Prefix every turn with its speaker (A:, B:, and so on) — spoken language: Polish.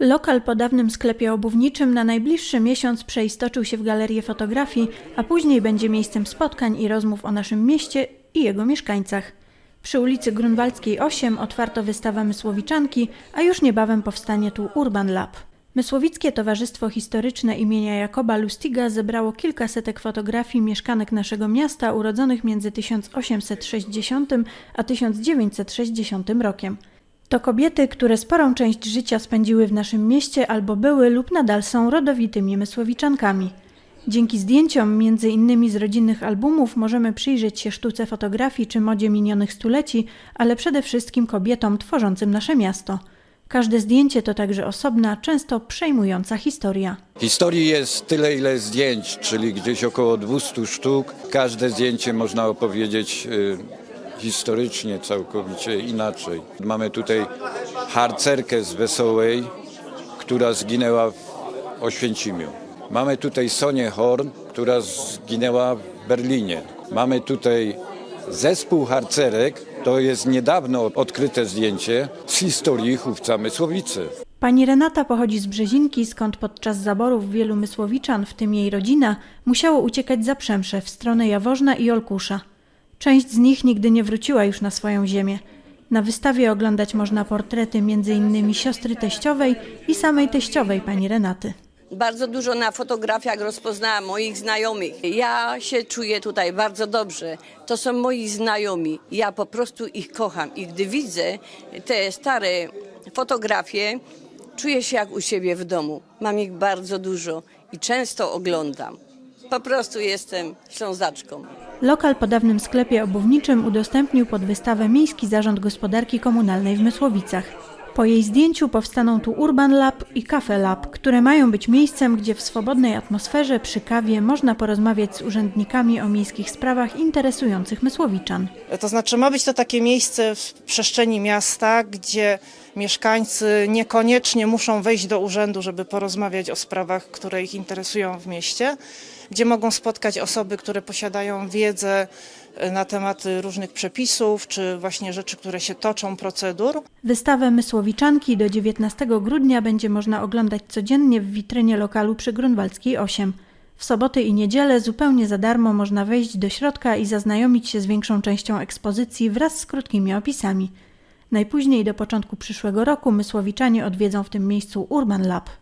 A: Lokal po dawnym sklepie obuwniczym na najbliższy miesiąc przeistoczył się w galerię fotografii, a później będzie miejscem spotkań i rozmów o naszym mieście i jego mieszkańcach. Przy ulicy Grunwaldzkiej 8 otwarto wystawę Mysłowiczanki, a już niebawem powstanie tu Urban Lab. Mysłowickie Towarzystwo Historyczne imienia Jakoba Lustiga zebrało kilkasetek fotografii mieszkanek naszego miasta urodzonych między 1860 a 1960 rokiem. To kobiety, które sporą część życia spędziły w naszym mieście albo były lub nadal są rodowitymi mysłowiczankami. Dzięki zdjęciom, między innymi z rodzinnych albumów, możemy przyjrzeć się sztuce fotografii czy modzie minionych stuleci, ale przede wszystkim kobietom tworzącym nasze miasto. Każde zdjęcie to także osobna, często przejmująca historia.
B: Historii jest tyle, ile zdjęć, czyli gdzieś około 200 sztuk. Każde zdjęcie można opowiedzieć y, historycznie całkowicie inaczej. Mamy tutaj harcerkę z Wesołej, która zginęła w Oświęcimiu. Mamy tutaj Sonię Horn, która zginęła w Berlinie. Mamy tutaj zespół harcerek, to jest niedawno odkryte zdjęcie z historii chówca Mysłowicy.
A: Pani Renata pochodzi z Brzezinki, skąd podczas zaborów wielu Mysłowiczan, w tym jej rodzina, musiało uciekać za Przemsze w stronę Jaworzna i Olkusza. Część z nich nigdy nie wróciła już na swoją ziemię. Na wystawie oglądać można portrety m.in. siostry teściowej i samej teściowej pani Renaty.
C: Bardzo dużo na fotografiach rozpoznałam moich znajomych. Ja się czuję tutaj bardzo dobrze. To są moi znajomi. Ja po prostu ich kocham. I gdy widzę te stare fotografie, czuję się jak u siebie w domu. Mam ich bardzo dużo i często oglądam. Po prostu jestem ślązaczką.
A: Lokal po dawnym sklepie obuwniczym udostępnił pod wystawę Miejski Zarząd Gospodarki Komunalnej w Mysłowicach. Po jej zdjęciu powstaną tu Urban Lab i Cafe Lab, które mają być miejscem, gdzie w swobodnej atmosferze przy kawie można porozmawiać z urzędnikami o miejskich sprawach interesujących Mysłowiczan.
D: To znaczy ma być to takie miejsce w przestrzeni miasta, gdzie mieszkańcy niekoniecznie muszą wejść do urzędu, żeby porozmawiać o sprawach, które ich interesują w mieście, gdzie mogą spotkać osoby, które posiadają wiedzę e, na temat różnych przepisów, czy właśnie rzeczy, które się toczą, procedur.
A: Wystawę Mysłowiczanki do 19 grudnia będzie można oglądać codziennie w witrynie lokalu przy Grunwaldzkiej 8. W soboty i niedzielę zupełnie za darmo można wejść do środka i zaznajomić się z większą częścią ekspozycji wraz z krótkimi opisami. Najpóźniej do początku przyszłego roku Mysłowiczanie odwiedzą w tym miejscu Urban Lab.